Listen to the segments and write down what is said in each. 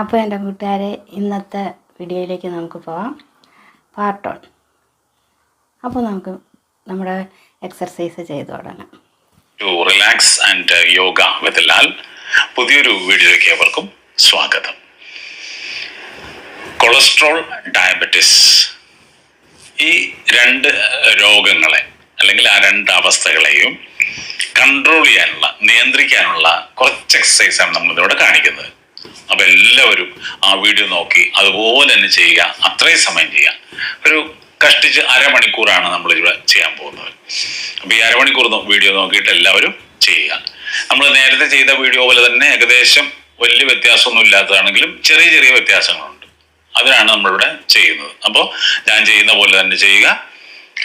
അപ്പോൾ എന്റെ കൂട്ടുകാരെ ഇന്നത്തെ വീഡിയോയിലേക്ക് നമുക്ക് പോവാം. പാർട്ട് വൺ അപ്പോൾ നമുക്ക് നമ്മുടെ എക്സർസൈസ് ചെയ്തു തുടങ്ങാം. To relax and yoga with Lal പുതിയൊരു വീഡിയോയിലേക്ക് ഏവർക്കും സ്വാഗതം. കൊളസ്ട്രോൾ ഡയബറ്റിസ് ഈ രണ്ട് രോഗങ്ങളെ അല്ലെങ്കിൽ ആ രണ്ട് അവസ്ഥകളെയും കൺട്രോൾ ചെയ്യാനുള്ള നിയന്ത്രിക്കാനുള്ള കുറച്ച് എക്സസൈസാണ് നമ്മളിതിവിടെ കാണിക്കുന്നത്. അപ്പൊ എല്ലാവരും ആ വീഡിയോ നോക്കി അതുപോലെ തന്നെ ചെയ്യുക അത്രയും സമയം ചെയ്യുക. ഒരു കഷ്ടിച്ച് അരമണിക്കൂറാണ് നമ്മൾ ഇവിടെ ചെയ്യാൻ പോകുന്നത്. അപ്പൊ ഈ അരമണിക്കൂർ വീഡിയോ നോക്കിയിട്ട് എല്ലാവരും ചെയ്യുക. നമ്മൾ നേരത്തെ ചെയ്ത വീഡിയോ പോലെ തന്നെ ഏകദേശം വലിയ വ്യത്യാസമൊന്നും ഇല്ലാത്തതാണെങ്കിലും ചെറിയ ചെറിയ വ്യത്യാസങ്ങളുണ്ട്. അതിനാണ് നമ്മളിവിടെ ചെയ്യുന്നത്. അപ്പോൾ ഞാൻ ചെയ്യുന്ന പോലെ തന്നെ ചെയ്യുക.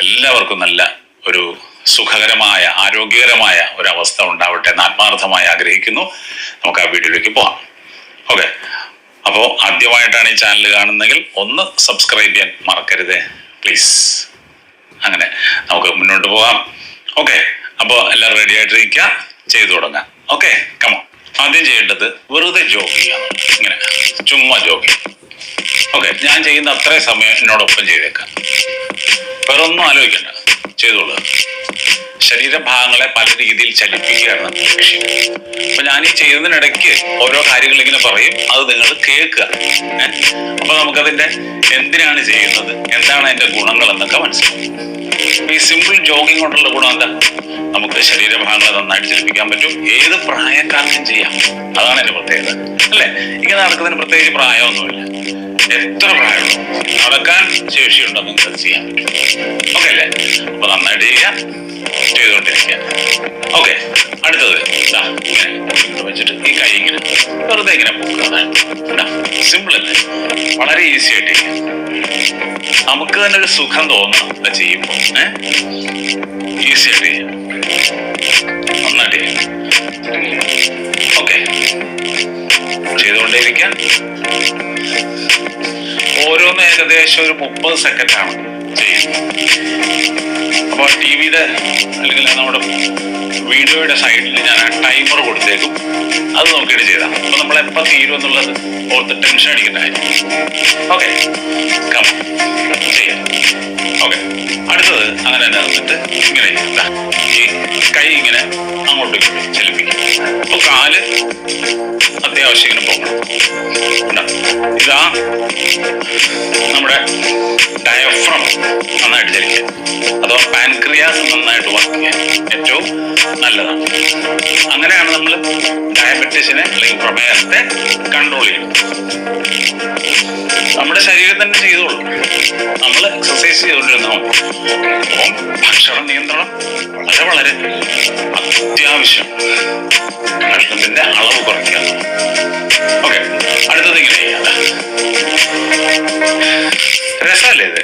എല്ലാവർക്കും നല്ല ഒരു സുഖകരമായ ആരോഗ്യകരമായ ഒരു അവസ്ഥ ഉണ്ടാവട്ടെ എന്ന് ആത്മാർത്ഥമായി ആഗ്രഹിക്കുന്നു. നമുക്ക് ആ വീഡിയോയിലേക്ക് പോകാം ഓക്കെ അപ്പോൾ ആദ്യമായിട്ടാണ് ഈ ചാനൽ കാണുന്നതെങ്കിൽ ഒന്ന് സബ്സ്ക്രൈബ് ചെയ്യാൻ മറക്കരുത്. പ്ലീസ് അങ്ങനെ നമുക്ക് മുന്നോട്ട് പോകാം. ഓക്കെ അപ്പോൾ എല്ലാവരും റെഡി ആയിട്ടിരിക്കുക. ചെയ്തു തുടങ്ങാം. ഓക്കെ കമോ ആദ്യം ചെയ്യേണ്ടത് വെറുതെ ചെയ്യാം ഇങ്ങനെ ചുമ്മാ ചെയ്യാം ഓക്കെ ഞാൻ ചെയ്യുന്ന അത്രയും സമയം എന്നോടൊപ്പം ചെയ്തേക്കാം. വേറെ ഒന്നും ആലോചിക്കണ്ട. ചെയ്തോളൂ. ശരീരഭാഗങ്ങളെ പല രീതിയിൽ ചലിപ്പിക്കുകയാണ് ലക്ഷ്യം. അപ്പൊ ഞാൻ ഈ ചെയ്യുന്നതിനിടയ്ക്ക് ഓരോ കാര്യങ്ങൾ ഇങ്ങനെ പറയും. അത് നിങ്ങൾ കേൾക്കുക? അപ്പൊ നമുക്കതിന്റെ എന്തിനാണ് ചെയ്യുന്നത്? എന്താണ് അതിന്റെ ഗുണങ്ങൾ എന്നൊക്കെ മനസ്സിലാവും ഈ സിമ്പിൾ ജോഗിങ് കൊണ്ടുള്ള ഗുണം എന്താ? നമുക്ക് ശരീരഭാഗങ്ങളെ നന്നായിട്ട് ചലിപ്പിക്കാൻ പറ്റും. ഏത് പ്രായക്കാർക്കും ചെയ്യാം. അതാണ് എന്റെ പ്രത്യേകത. അല്ലെ? ഇങ്ങനെ നടക്കുന്നതിന് പ്രത്യേകിച്ച് പ്രായമൊന്നുമില്ല. എത്ര പ്രായമുള്ളൂ നടക്കാൻ ശേഷിയുണ്ടോ നിങ്ങൾക്ക് ചെയ്യാം. ഓക്കെ അല്ലേ? അപ്പൊ നന്നായിട്ട് ചെയ്യാം ചെയ്തുകൊണ്ടിരിക്കുക. ഓക്കെ അടുത്തത്. ഇങ്ങനെ വെച്ചിട്ട് ഈ കൈ ഇങ്ങനെ വെറുതെ ഇങ്ങനെ പൊക്കുക. സിമ്പിൾ അല്ലേ? വളരെ ഈസി ആയിട്ട് നമുക്ക് തന്നെ ഒരു സുഖം തോന്നണം ഇത് ചെയ്യുമ്പോൾ. ഏഹ് ഈസി ആയിട്ട് ചെയ്യാം നന്നായിട്ട് ചെയ്യാം ഓക്കെ ചെയ്തുകൊണ്ടേയിരിക്കാം ഓരോന്ന് ഏകദേശം ഒരു മുപ്പത് സെക്കൻഡാണ് ചെയ്യുന്നത്. അപ്പോൾ ടി വിയുടെ അല്ലെങ്കിൽ നമ്മുടെ വീഡിയോയുടെ സൈഡിൽ ഞാൻ ആ ടൈമർ കൊടുത്തേക്കും. അത് നോക്കിയിട്ട് ചെയ്താൽ അപ്പൊ നമ്മൾ എപ്പോൾ തീരും എന്നുള്ളത് ഓർത്ത് ടെൻഷൻ അടിക്കുന്ന ഓക്കെ കം ചെയ്യാം. ഓക്കെ അടുത്തത് അങ്ങനെ തന്നെ നിന്നിട്ട് ഇങ്ങനെ ഈ കൈ ഇങ്ങനെ അങ്ങോട്ടും ചലിപ്പിക്കും. അപ്പൊ കാൽ അത്യാവശ്യം ഇങ്ങനെ പോകണം? ഇതാ നമ്മുടെ ഡയഫ്രം നന്നായിട്ട് ചലിക്കുക. അഥവാ പാൻക്രിയാസ് നന്നായിട്ട് ചെയ്യാൻ ഏറ്റവും നല്ലതാണ്. അങ്ങനെയാണ് നമ്മൾ ഡയബറ്റീസിനെ അല്ലെങ്കിൽ പ്രമേഹത്തെ കൺട്രോൾ ചെയ്യുന്നത്. നമ്മുടെ ശരീരം തന്നെ ചെയ്തോളൂ. നമ്മൾ എക്സസൈസ് അപ്പം ഭക്ഷണ നിയന്ത്രണം വളരെ വളരെ അത്യാവശ്യം. ഭക്ഷണത്തിന്റെ അളവ് കുറയ്ക്കുക. ഓക്കെ അടുത്തത് ഇങ്ങനെ രസമല്ലേ ഇത്?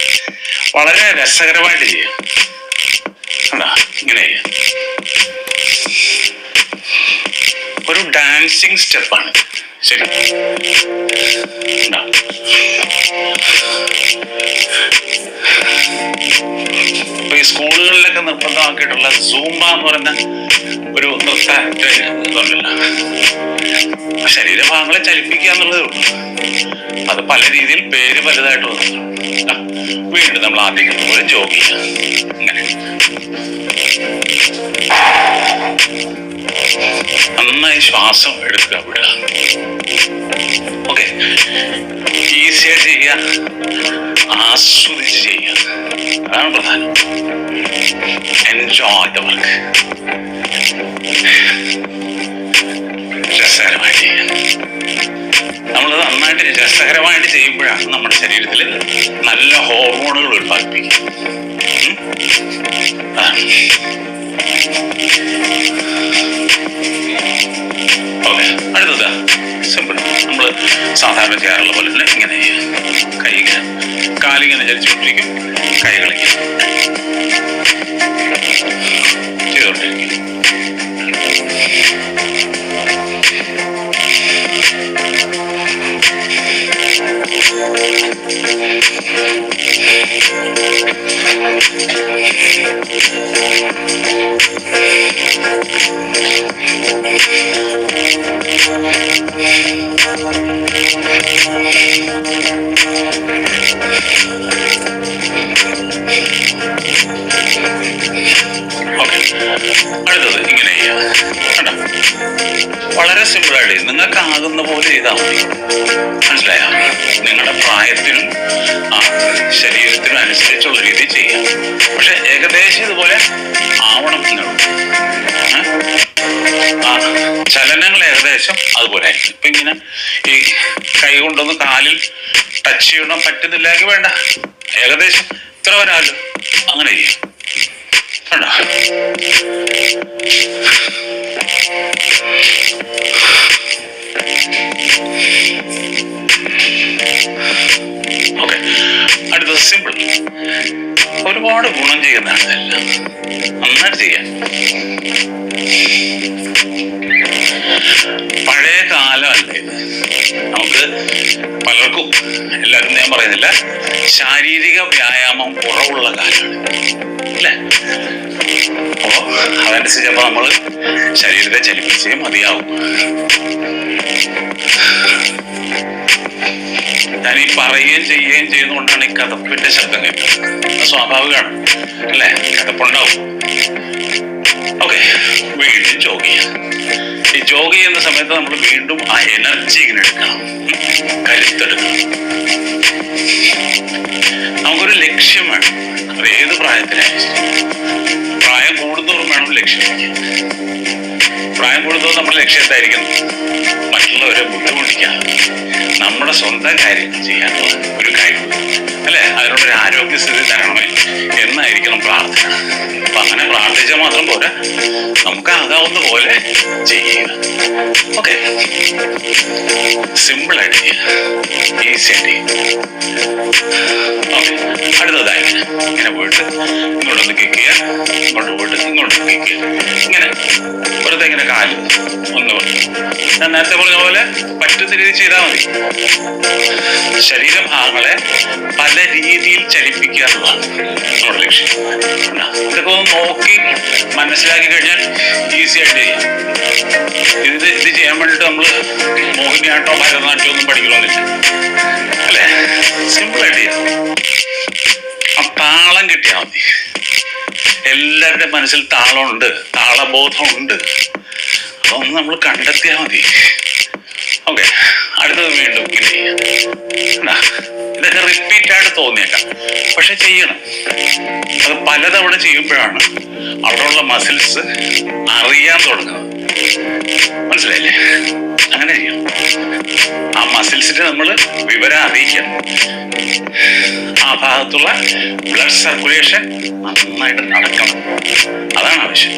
വളരെ രസകരമായിട്ട് ചെയ്യാം. ഇങ്ങനെ. ഒരു ഡാൻസിങ് സ്റ്റെപ്പാണ് ശരി? ഇപ്പൊ ഈ സ്കൂളുകളിലൊക്കെ നിർബന്ധമാക്കിയിട്ടുള്ള സൂംബ എന്ന് പറയുന്ന ഒരു ശരീരഭാഗങ്ങളെ ചലിപ്പിക്കുക എന്നുള്ളതേ ഉള്ളൂ. അത് പല രീതിയിൽ പേര് പലതായിട്ട് വന്നു വീണ്ടും നമ്മൾ ആദ്യം പോലെ ജോഗ് ചെയ്യുക. ഇങ്ങനെ. നന്നായി ശ്വാസം എടുക്കുക വിടുക ഓക്കെ ഈസിയായിട്ട് ചെയ്യുക. ആസ്വദിച്ച് ചെയ്യുക. അതാണ് പ്രധാനം. എൻജോയ് ദ വർക്ക് നമ്മളത് നന്നായിട്ട് രസകരമായിട്ട് ചെയ്യുമ്പോഴാണ് നമ്മുടെ ശരീരത്തിൽ നല്ല ഹോർമോണുകൾ ഉത്പാദിപ്പിക്കുക ചെയ്യാറുള്ള പോലെ തന്നെ ഇങ്ങനെ. കൈ ഇങ്ങനെ കാലിങ്ങനെ ചലിച്ചുകൊണ്ടിരിക്കും സിമ്പിളായിട്ട് നിങ്ങൾക്ക് ആകുന്ന പോലെ ചെയ്താൽ മതി മനസ്സിലായോ? നിങ്ങളുടെ പ്രായത്തിനും ആ ശരീരത്തിനും അനുസരിച്ചുള്ള രീതി ചെയ്യാം. പക്ഷെ ഏകദേശം ഇതുപോലെ ആവണം എന്നുള്ളൂ ആ? ചലനങ്ങൾ ഏകദേശം അതുപോലെ ആയിരിക്കും. ഇപ്പൊ ഇങ്ങനെ ഈ കൈ കൊണ്ടൊന്ന് കാലിൽ ടച്ച് ചെയ്യണം പറ്റുന്നില്ലെങ്കിൽ വേണ്ട. ഏകദേശം ഇത്ര വരാമല്ലോ. അങ്ങനെ ചെയ്യും കണ്ടോ? ഓക്കെ അടുത്തത് സിമ്പിൾ ഒരുപാട് ഗുണം ചെയ്യുന്നതാണ് എല്ലാം നന്നായിട്ട് ചെയ്യാൻ പഴയ കാലമല്ല നമുക്ക് പലർക്കും എല്ലാവരും ഞാൻ പറയുന്നില്ല ശാരീരിക വ്യായാമം കുറവുള്ള കാലമാണ്. അല്ലേ? അപ്പോ അതനുസരിച്ച് അപ്പൊ നമ്മൾ ശരീരത്തെ ചലിപ്പിച്ചേ മതിയാവും. ഞാൻ ഈ പറയുകയും ചെയ്യുകയും ചെയ്യുന്നതുകൊണ്ടാണ് ഈ കഥപ്പിന്റെ ശബ്ദം കേൾക്കുന്നത് സ്വാഭാവികമാണ് അല്ലേ? കഥപ്പുണ്ടാവും. ഓക്കെ വീണ്ടും ജോഗ്. ചെയ്യാം ഈ ജോഗ് ചെയ്യുന്ന സമയത്ത് നമ്മൾ വീണ്ടും ആ എനർജി ഇങ്ങനെ എടുക്കണം കരുത്തെടുക്കണം നമുക്കൊരു ലക്ഷ്യം വേണം. അത് ഏത് പ്രായത്തിലായാലും. പ്രായം കൂടുന്നതോറും വേണം ലക്ഷ്യം. പ്രായം കൂടുന്നവർ നമ്മുടെ ലക്ഷ്യത്തായിരിക്കും മറ്റുള്ളവരെ ബുദ്ധിമുട്ടിക്കാതെ നമ്മുടെ സ്വന്തം കാര്യങ്ങൾ ചെയ്യാനുള്ള ഒരു കാര്യം അല്ലെ? അതിനോടൊരു ആരോഗ്യസ്ഥിതി തരണമേ എന്നായിരിക്കണം പ്രാർത്ഥന. അപ്പൊ അങ്ങനെ പ്രാർത്ഥിച്ചാൽ മാത്രം പോരാ. നമുക്ക് ആകാവുന്ന പോലെ ചെയ്യുക. ഓക്കെ സിമ്പിൾ ആയിട്ട് ചെയ്യുക ഈസി ആയിട്ട് ചെയ്യുക ഓക്കെ അടുത്തതായി. ഇങ്ങനെ പോയിട്ട് ഇങ്ങോട്ടൊന്ന് കിക്ക് ചെയ്യുക ഇങ്ങോട്ട് പോയിട്ട് ഇങ്ങോട്ട് കിക്ക് ചെയ്യുക ഇങ്ങനെ. വെറുതെ ഇങ്ങനെ കാൽ ഒന്ന് ഞാൻ നേരത്തെ പറഞ്ഞ പോലെ പറ്റുന്ന രീതി ചെയ്താൽ മതി. ശരീരഭാഗങ്ങളെ പല രീതിയിൽ ചലിപ്പിക്കുക എന്നുള്ളതാണ് നമ്മുടെ ലക്ഷ്യം? ഇതൊക്കെ ഒന്ന് നോക്കി മനസ്സിലാക്കി കഴിഞ്ഞാൽ ഈസി ആയിട്ട് ചെയ്യാം. ഇത് ഇത് ചെയ്യാൻ വേണ്ടിയിട്ട് നമ്മൾ മോഹിനിയാട്ടോ ഭരതനാട്യമോ ഒന്നും പഠിക്കണമെന്നില്ല. അല്ലേ? സിമ്പിളായിട്ട് ചെയ്യാം. ആ താളം കിട്ടിയാൽ മതി. എല്ലാവരുടെ മനസ്സിൽ താളമുണ്ട് താളബോധമുണ്ട്. അതൊന്ന് നമ്മൾ കണ്ടെത്തിയാൽ മതി. പലതവണ ചെയ്യുമ്പോഴാണ് അവിടെയുള്ള മസിൽസ് അറിയാൻ തുടങ്ങുന്നത്. മനസ്സിലായില്ലേ? അങ്ങനെ ചെയ്യും ആ മസിൽസിനെ നമ്മൾ വിവരം അറിയിക്കണം. ആ ഭാഗത്തുള്ള ബ്ലഡ് സർക്കുലേഷൻ നന്നായിട്ട് നടക്കണം. അതാണ് ആവശ്യം.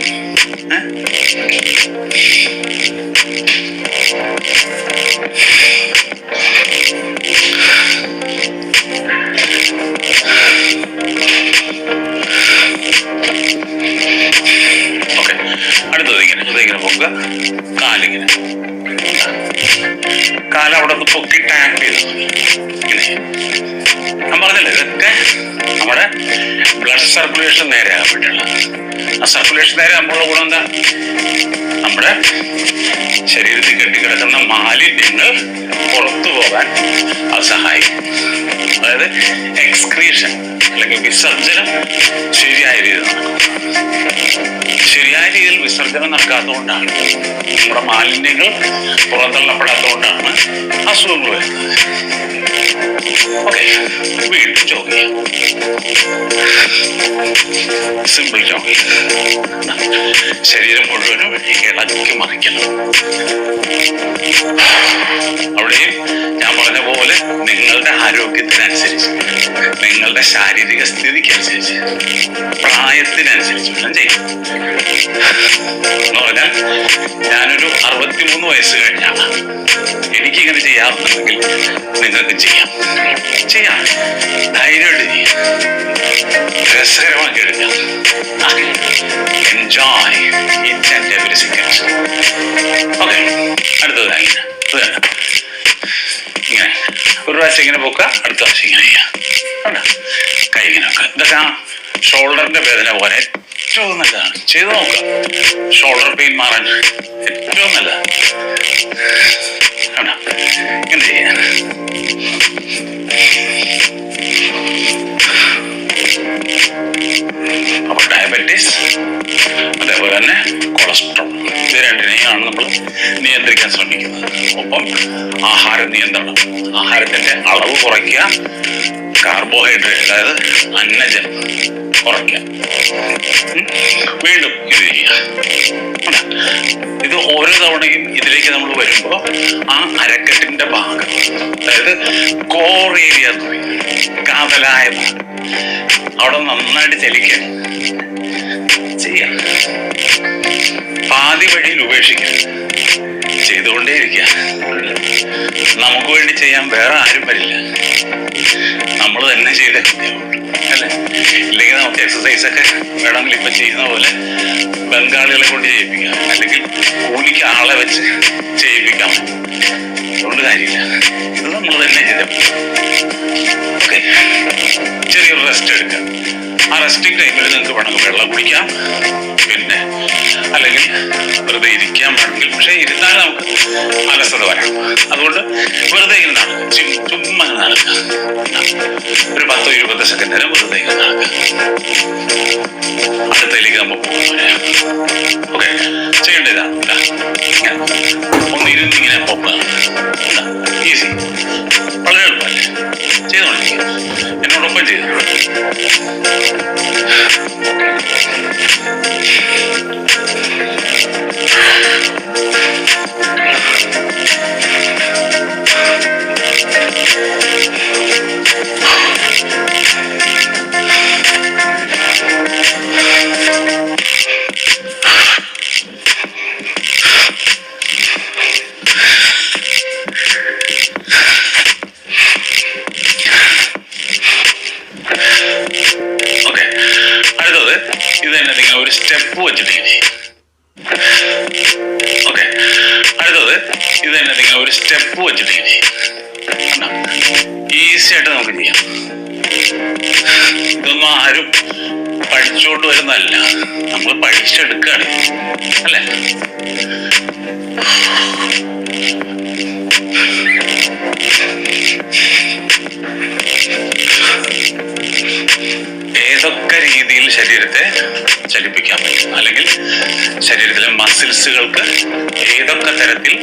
ഏ? ശരീരത്തിൽ കെട്ടിക്കിടക്കുന്ന മാലിന്യങ്ങൾ പുറത്തു പോകാൻ അത് സഹായിക്കും. അതായത് എക്സ്ക്രീഷൻ അല്ലെങ്കിൽ വിസർജനം ശരിയായ രീതിയിൽ ശരിയായ രീതിയിൽ വിസർജനം നടക്കാത്തതുകൊണ്ടാണ് നമ്മുടെ മാലിന്യങ്ങൾ പുറന്തള്ളപ്പെടാത്തതുകൊണ്ടാണ് അസുഖങ്ങൾ വരുന്നത്. വീണ്ടും ജോഗ് ചെയ്യാം സിമ്പിൾ ജോഗ് ശരീരം മുഴുവനും ഇളക്കി മറിക്കണം. അവിടെയും പറഞ്ഞ പോലെ നിങ്ങളുടെ ആരോഗ്യത്തിനനുസരിച്ച് നിങ്ങളുടെ ശാരീരിക സ്ഥിതിക്കനുസരിച്ച് പ്രായത്തിനനുസരിച്ച് വേണം ചെയ്യാം. എന്ന് പറഞ്ഞാൽ ഞാനൊരു അറുപത്തിമൂന്ന് വയസ്സ് കഴിഞ്ഞാണ് എനിക്കിങ്ങനെ ചെയ്യാറുണ്ടെങ്കിൽ നിങ്ങൾക്ക് ചെയ്യാം. ചെയ്യാം. ധൈര്യമായിട്ട് ചെയ്യാം. രസകരമാക്കി എടുക്കാം enjoy it and every second പ്രാവശ്യം ഇങ്ങനെ പൊക്കുക അടുത്ത പ്രാവശ്യം ഇങ്ങനെ ചെയ്യാം? കൈ ഇങ്ങനെ വെക്കുക ഇതൊക്കെ ഷോൾഡറിന്റെ വേദന പോലെ ഏറ്റവും നല്ലതാണ്. ചെയ്തു നോക്കുക ഷോൾഡർ പെയിൻ മാറാൻ ഏറ്റവും നല്ല ഇങ്ങനെ ചെയ്യാം. അപ്പൊ ഡയബറ്റീസ് തന്നെ കൊളസ്ട്രോൾ. ഇത് രണ്ടിനെയാണ് നമ്മൾ നിയന്ത്രിക്കാൻ ശ്രമിക്കുന്നത്. ഒപ്പം ആഹാര നിയന്ത്രണം. ആഹാരത്തിന്റെ അളവ് കുറയ്ക്കുക കാർബോഹൈഡ്രേറ്റ് അതായത് അന്നജം കുറയ്ക്കുക. വീണ്ടും ഇത് ചെയ്യുക. ഇത് ഓരോ തവണയും ഇതിലേക്ക് നമ്മൾ വരുമ്പോൾ ആ അരക്കെട്ടിന്റെ ഭാഗം അതായത് കോർ ഏരിയ കാതലായ അവിടെ നന്നായിട്ട് ചലിക്കുക. ചെയ്യാം. പാതി വഴിയിൽ ഉപേക്ഷിക്കുക ചെയ്തുകൊണ്ടേയിരിക്കുക. നമുക്ക് വേണ്ടി ചെയ്യാൻ വേറെ ആരും വരില്ല. നമ്മൾ തന്നെ ചെയ്തേ മതിയാവുള്ളൂ. അല്ലേ? ഇല്ലെങ്കിൽ നമുക്ക് എക്സസൈസ് ഒക്കെ വേണമെങ്കിൽ ഇപ്പൊ ചെയ്യുന്ന പോലെ ബംഗാളികളെ കൊണ്ട് ചെയ്യിപ്പിക്കാം. അല്ലെങ്കിൽ കൂലിക്ക് ആളെ വെച്ച് ചെയ്യിപ്പിക്കാം. അതുകൊണ്ട് കാര്യമില്ല. ഇത് നമ്മൾ തന്നെ ചെയ്തേ ഓക്കെ ചെറിയൊരു റെസ്റ്റ് എടുക്കാം. ആ റെസ്റ്റിംഗ് ടൈമിൽ നിങ്ങൾക്ക് വേണമെങ്കിൽ വെള്ളം കുടിക്കാം പിന്നെ അല്ലെങ്കിൽ വെറുതെ ഇരിക്കാൻ വേണമെങ്കിൽ പക്ഷേ ഇരുന്നാൽ നമുക്ക് അലസത വരാം. അതുകൊണ്ട് വെറുതെ ഇരുന്നാൽ ചുമ്മാ നടക്കുക ഒരു പത്തോ ഇരുപത് സെക്കൻഡ് നേരം വെറുതെ ഇങ്ങനെ നടക്കുക അടുത്തതിലേക്ക് നമ്മൾ ഓക്കെ? ചെയ്യേണ്ടതാ. ഒന്ന് ഇരുന്നിങ്ങനെ പോക്കുക ഈസി വളരെ എളുപ്പമല്ലേ? എന്നോടൊപ്പം ചെയ്തു ഓക്കെ അടുത്തത് ഇത് തന്നെ നിങ്ങൾ ഒരു സ്റ്റെപ്പ് വെച്ചിട്ട് ഇങ്ങനെ ഓക്കെ അടുത്തത് ഇത് തന്നെ നിങ്ങൾ ഒരു സ്റ്റെപ്പ് വെച്ചിട്ട് ഇങ്ങനെ ഈസി ആയിട്ട് നമുക്ക് ചെയ്യാം. ഇതൊന്നും ആരും പഠിച്ചോണ്ട് വരുന്നതല്ല. നമ്മൾ പഠിച്ചെടുക്കുകയാണ് അല്ലേ? ഏതൊക്കെ രീതിയിൽ ശരീരത്തെ ചലിപ്പിക്കാൻ പറ്റും. അല്ലെങ്കിൽ ശരീരത്തിലെ മസിൽസുകൾക്ക് ഏതൊക്കെ തരത്തിൽ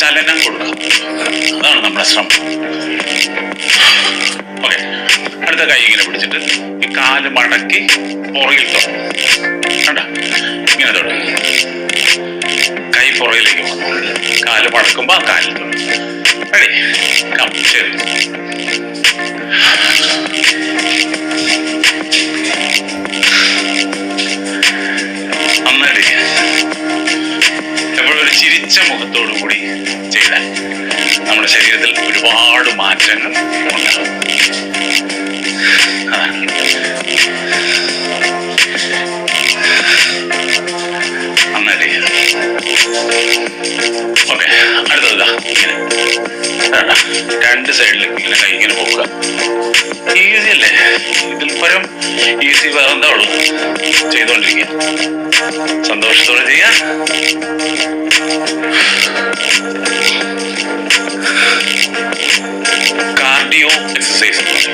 ചലനം കൊടുക്കാം. അതാണ് നമ്മുടെ ശ്രമം. ഓക്കെ അടുത്ത കൈ ഇങ്ങനെ പിടിച്ചിട്ട് ഈ കാൽ മടക്കി പുറകിൽ തുടങ്ങും കണ്ട? ഇങ്ങനെ തുടങ്ങി കൈ പുറകിലേക്ക് പോകും കാൽ മടക്കുമ്പോ ആ കാലിൽ തുടങ്ങും റെഡി കം ശരി ഇങ്ങനെ കൈ ഇങ്ങനെ പോവുക. ഈസി അല്ലേ? ഇതിൽ പരം ഈസി വേറെ എന്താ ഉള്ളത് ചെയ്തോണ്ടിരിക്കുക. സന്തോഷത്തോടെ ചെയ്യാ cardio exercise okay